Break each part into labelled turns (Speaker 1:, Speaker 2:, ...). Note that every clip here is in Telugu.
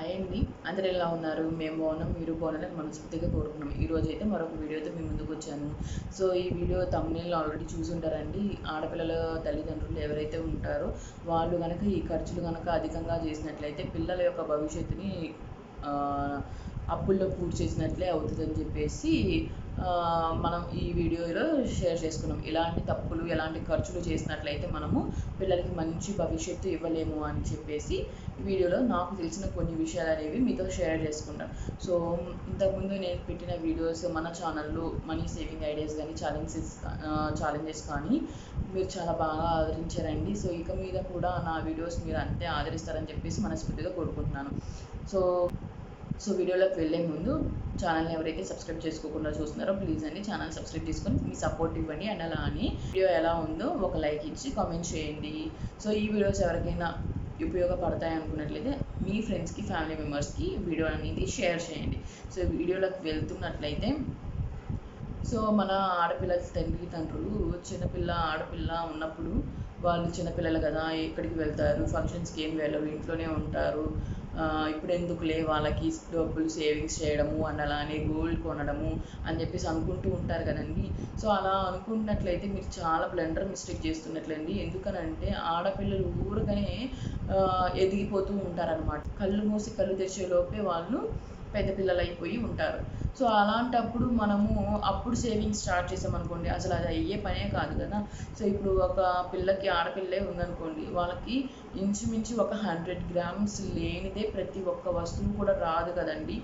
Speaker 1: హాయ్ అండి అందరు ఎలా ఉన్నారు? మేము బాగున్నాం మీరు బాగున్నారని మనస్ఫూర్తిగా కోరుకున్నాం ఈ రోజు అయితే మరొక వీడియోతో మీ ముందుకు వచ్చాను. సో ఈ వీడియో తమ్ముళ్ళు ఆల్రెడీ చూసి ఉంటారండి. ఆడపిల్లల తల్లిదండ్రులు ఎవరైతే ఉంటారో వాళ్ళు కనుక ఈ ఖర్చులు కనుక అధికంగా చేసినట్లయితే పిల్లల యొక్క భవిష్యత్తుని అప్పుల్లో పూర్తి చేసినట్లే అవుతుందని చెప్పేసి మనం ఈ వీడియోలో షేర్ చేసుకున్నాం. ఇలాంటి తప్పులు ఎలాంటి ఖర్చులు చేసినట్లయితే మనము పిల్లలకి మంచి భవిష్యత్తు ఇవ్వలేము అని చెప్పేసి వీడియోలో నాకు తెలిసిన కొన్ని విషయాలు అనేవి మీతో షేర్ చేసుకుంటాను. సో ఇంతకుముందు నేను పెట్టిన వీడియోస్ మన ఛానల్లో మనీ సేవింగ్ ఐడియాస్ కానీ ఛాలెంజెస్ ఛాలెంజెస్ కానీ మీరు చాలా బాగా ఆదరించారండి. సో ఇక మీద కూడా నా వీడియోస్ మీరు అంతే ఆదరిస్తారని చెప్పేసి మనస్ఫూర్తిగా కోరుకుంటున్నాను. సో సో వీడియోలోకి వెళ్ళే ముందు ఛానల్ని ఎవరైతే సబ్స్క్రైబ్ చేసుకోకుండా చూస్తున్నారో ప్లీజ్ అండి ఛానల్ సబ్స్క్రైబ్ చేసుకొని మీ సపోర్ట్ ఇవ్వండి అండ్ అలా అని. వీడియో ఎలా ఉందో ఒక లైక్ ఇచ్చి కామెంట్ చేయండి. సో ఈ వీడియోస్ ఎవరికైనా ఉపయోగపడతాయి అనుకున్నట్లయితే మీ ఫ్రెండ్స్కి ఫ్యామిలీ మెంబర్స్కి వీడియో అనేది షేర్ చేయండి. సో వీడియోలోకి వెళ్తున్నట్లయితే సో మన ఆడపిల్ల తండ్రి తండ్రులు చిన్నపిల్ల ఆడపిల్ల ఉన్నప్పుడు వాళ్ళు చిన్నపిల్లలు కదా ఎక్కడికి వెళ్తారు? ఫంక్షన్స్కి ఏం వెళ్ళరు? ఇంట్లోనే ఉంటారు. ఇప్పుడు ఇప్పుడు ఎందుకులే వాళ్ళకి డబ్బులు సేవింగ్స్ చేయడము అండ్ అలానే గోల్డ్ కొనడము అని చెప్పేసి అనుకుంటూ ఉంటారు కదండి. సో అలా అనుకున్నట్లయితే మీరు చాలా బ్లండర్ మిస్టేక్ చేస్తున్నట్లండి. ఎందుకనంటే ఆడపిల్లలు ఊరగానే ఎదిగిపోతూ ఉంటారనమాట కళ్ళు మూసి కళ్ళు తెరిచే లోపే వాళ్ళు పెద్ద పిల్లలు అయిపోయి ఉంటారు. సో అలాంటప్పుడు మనము అప్పుడు సేవింగ్స్ స్టార్ట్ చేసామనుకోండి అసలు అది అయ్యే పనే కాదు కదా. సో ఇప్పుడు ఒక పిల్లకి ఆడపిల్లే ఉందనుకోండి వాళ్ళకి ఇంచుమించు ఒక హండ్రెడ్ గ్రామ్స్ లేనిదే ప్రతి ఒక్క వస్తువు కూడా రాదు కదండి.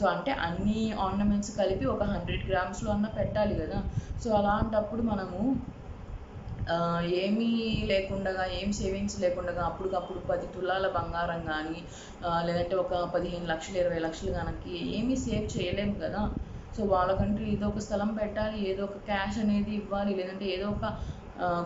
Speaker 1: సో అంటే అన్ని ఆర్నమెంట్స్ కలిపి ఒక హండ్రెడ్ గ్రామ్స్లో అన్న పెట్టాలి కదా. సో అలాంటప్పుడు మనము ఏమీ లేకుండా ఏం సేవింగ్స్ లేకుండా అప్పటికప్పుడు పది తులాల బంగారం కానీ లేదంటే ఒక పదిహేను లక్షలు ఇరవై లక్షలు కనుక ఏమీ సేవ్ చేయలేము కదా. సో వాళ్ళకంటూ ఏదో ఒక స్థలం పెట్టాలి ఏదో ఒక క్యాష్ అనేది ఇవ్వాలి లేదంటే ఏదో ఒక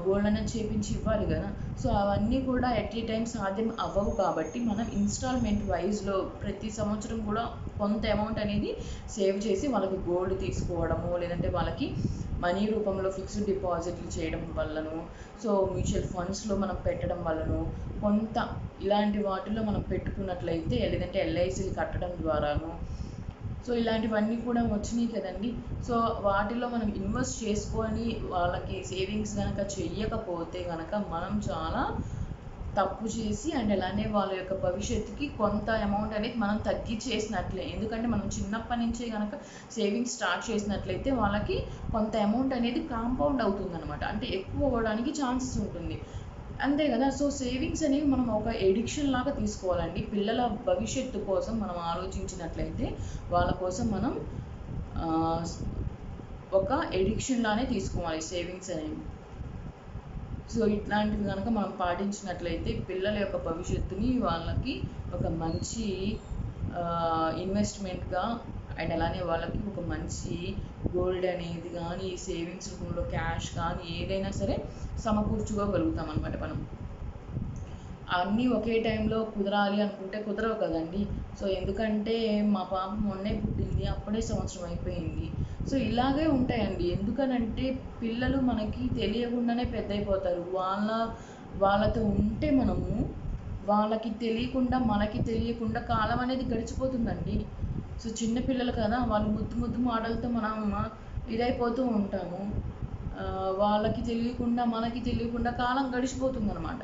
Speaker 1: గోల్డ్ అనేది చేపించి ఇవ్వాలి కదా. సో అవన్నీ కూడా ఎట్ ఏ టైం సాధ్యం అవ్వవు కాబట్టి మనం ఇన్స్టాల్మెంట్ వైజ్లో ప్రతి సంవత్సరం కూడా కొంత అమౌంట్ అనేది సేవ్ చేసి వాళ్ళకి గోల్డ్ తీసుకోవడము లేదంటే వాళ్ళకి మనీ రూపంలో ఫిక్స్డ్ డిపాజిట్లు చేయడం వల్లను సో మ్యూచువల్ ఫండ్స్లో మనం పెట్టడం వల్లను కొంత ఇలాంటి వాటిలో మనం పెట్టుకున్నట్లయితే లేదంటే ఎల్ఐసీలు కట్టడం ద్వారాను సో ఇలాంటివన్నీ కూడా వచ్చినాయి కదండి. సో వాటిలో మనం ఇన్వెస్ట్ చేసుకొని వాళ్ళకి సేవింగ్స్ కనుక చెయ్యకపోతే కనుక మనం చాలా తప్పు చేసి అండ్ అలానే వాళ్ళ యొక్క భవిష్యత్తుకి కొంత అమౌంట్ అనేది మనం తగ్గించేసినట్లే. ఎందుకంటే మనం చిన్నప్పటి నుంచే కనుక సేవింగ్స్ స్టార్ట్ చేసినట్లయితే వాళ్ళకి కొంత అమౌంట్ అనేది కాంపౌండ్ అవుతుంది అనమాట అంటే ఎక్కువ అవ్వడానికి ఛాన్సెస్ ఉంటుంది. అంతే కదా? సో సేవింగ్స్ అనేవి మనం ఒక ఎడిక్షన్ లాగా తీసుకోవాలండి. పిల్లల భవిష్యత్తు కోసం మనం ఆలోచించినట్లయితే వాళ్ళ కోసం మనం ఒక ఎడిక్షన్ లానే తీసుకోవాలి సేవింగ్స్ అనేవి. సో ఇట్లాంటివి కనుక మనం పాటించినట్లయితే పిల్లల యొక్క భవిష్యత్తుని వాళ్ళకి ఒక మంచి ఇన్వెస్ట్మెంట్గా అండ్ అలానే వాళ్ళకి ఒక మంచి గోల్డ్ అనేది కానీ సేవింగ్స్ రూపంలో క్యాష్ కానీ ఏదైనా సరే సమకూర్చుకోగలుగుతాం అనమాట మనం. అన్నీ ఒకే టైంలో కుదరాలి అనుకుంటే కుదరవు కదండి. సో ఎందుకంటే మా పాప మొన్నే పుట్టింది అప్పుడే సంవత్సరం అయిపోయింది. సో ఇలాగే ఉంటాయండి. ఎందుకనంటే పిల్లలు మనకి తెలియకుండానే పెద్ద అయిపోతారు వాళ్ళ వాళ్ళతో ఉంటే మనము వాళ్ళకి తెలియకుండా మనకి తెలియకుండా కాలం అనేది గడిచిపోతుందండి. సో చిన్న పిల్లలు కదా వాళ్ళు ముద్దు ముద్దు మాటలతో మనం ఇదైపోతూ ఉంటాము. వాళ్ళకి తెలియకుండా మనకి తెలియకుండా కాలం గడిచిపోతుంది అనమాట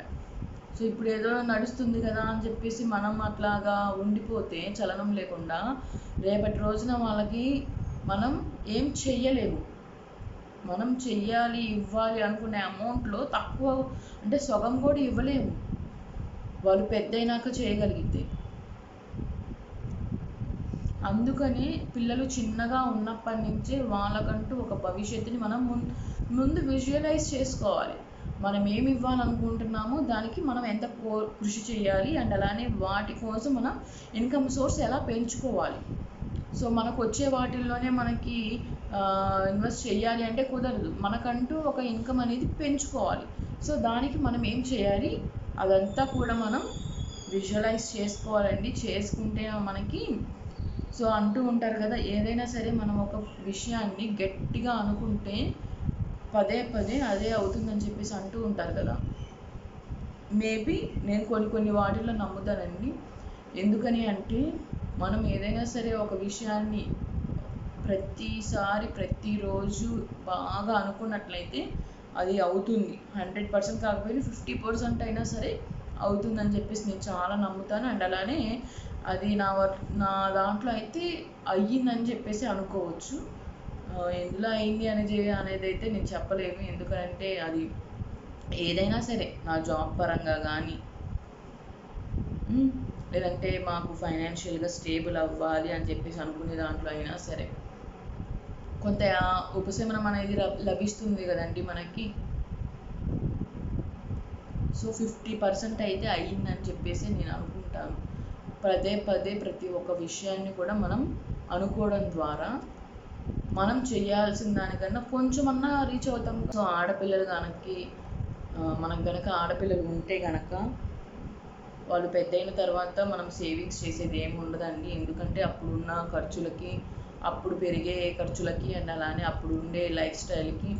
Speaker 1: సో ఇప్పుడు ఏదో నడుస్తుంది కదా అని చెప్పేసి మనం అట్లాగా ఉండిపోతే చలనం లేకుండా రేపటి రోజున వాళ్ళకి మనం ఏం చెయ్యలేము. మనం చెయ్యాలి ఇవ్వాలి అనుకునే అమౌంట్లో తక్కువ అంటే సగం కూడా ఇవ్వలేము. వాళ్ళు పెద్దయినాక చేయగలిగితే. అందుకని పిల్లలు చిన్నగా ఉన్నప్పటి నుంచే వాళ్ళకంటూ ఒక భవిష్యత్తుని మనం ముందు ముందు విజువలైజ్ చేసుకోవాలి. మనం ఏమి ఇవ్వాలనుకుంటున్నామో దానికి మనం ఎంత కో- కృషి చేయాలి అండ్ అలానే వాటి కోసం మనం ఇన్కమ్ సోర్స్ ఎలా పెంచుకోవాలి. సో మనకు వచ్చే వాటిల్లోనే మనకి ఇన్వెస్ట్ చేయాలి అంటే కుదరదు. మనకంటూ ఒక ఇన్కమ్ అనేది పెంచుకోవాలి. సో దానికి మనం ఏం చేయాలి? అదంతా కూడా మనం విజువలైజ్ చేసుకోవాలండి. చేసుకుంటే మనకి సో అంటూ ఉంటారు కదా ఏదైనా సరే మనం ఒక విషయాన్ని గట్టిగా అనుకుంటే పదే పదే అదే అవుతుందని చెప్పేసి అంటూ ఉంటారు కదా. మేబీ నేను కొన్ని కొన్ని వాటిల్లో నమ్ముతానండి. ఎందుకని అంటే మనం ఏదైనా సరే ఒక విషయాన్ని ప్రతిసారి ప్రతిరోజు బాగా అనుకున్నట్లయితే అది అవుతుంది. హండ్రెడ్ పర్సెంట్ కాకపోయినా ఫిఫ్టీ పర్సెంట్ అయినా సరే అవుతుందని చెప్పేసి నేను చాలా నమ్ముతాను. అండ్ అలానే అది నా వర్ నా దాంట్లో అయితే అయ్యిందని చెప్పేసి అనుకోవచ్చు. ఎందులో అయింది అనేది అనేది అయితే నేను చెప్పలేను. ఎందుకంటే అది ఏదైనా సరే నా జాబ్ పరంగా కానీ లేదంటే మాకు ఫైనాన్షియల్గా స్టేబుల్ అవ్వాలి అని చెప్పేసి అనుకునే దాంట్లో అయినా సరే. కొంత ఉపశమనం అనేది లభిస్తుంది కదండి మనకి. సో ఫిఫ్టీ పర్సెంట్ అయితే అయ్యిందని చెప్పేసి నేను అనుకుంటాను. పదే పదే ప్రతి ఒక్క విషయాన్ని కూడా మనం అనుకోవడం ద్వారా మనం చేయాల్సిన దానికన్నా కొంచెమన్నా రీచ్ అవుతాం. సో ఆడపిల్లలు కనుక మనకు గనక ఆడపిల్లలు ఉంటే గనక వాళ్ళు పెద్దయిన తర్వాత మనం సేవింగ్స్ చేసేది ఏమి ఉండదండి. ఎందుకంటే అప్పుడున్న ఖర్చులకి అప్పుడు పెరిగే ఖర్చులకి అండ్ అలానే అప్పుడు ఉండే లైఫ్ స్టైల్కి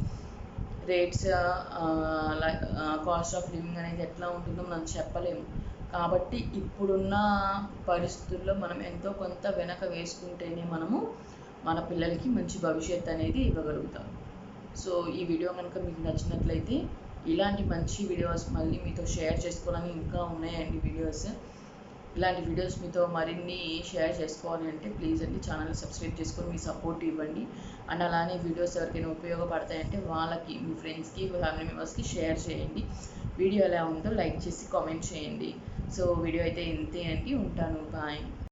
Speaker 1: రేట్స్ కాస్ట్ ఆఫ్ లివింగ్ అనేది ఎట్లా ఉంటుందో మనం చెప్పలేము. కాబట్టి ఇప్పుడున్న పరిస్థితుల్లో మనం ఎంతో కొంత వెనక వేసుకుంటేనే మనము మన పిల్లలకి మంచి భవిష్యత్ అనేది ఇవ్వగలుగుతాం. సో ఈ వీడియో కనుక మీకు నచ్చినట్లయితే ఇలాంటి మంచి వీడియోస్ మళ్ళీ మీతో షేర్ చేసుకోవాలని ఇంకా ఉన్నాయండి వీడియోస్ ఇలాంటి వీడియోస్ మీతో మరిన్ని షేర్ చేసుకోవాలి అంటే ప్లీజ్ అండి ఛానల్ సబ్స్క్రైబ్ చేసుకొని మీ సపోర్ట్ ఇవ్వండి. అండ్ అలానే వీడియోస్ ఎవరికైనా ఉపయోగపడతాయంటే వాళ్ళకి మీ ఫ్రెండ్స్కి ఫ్యామిలీ మెంబర్స్కి షేర్ చేయండి. వీడియో ఎలా ఉందో లైక్ చేసి కామెంట్ చేయండి. సో వీడియో అయితే ఇంతే అండి. ఉంటాను. బాయ్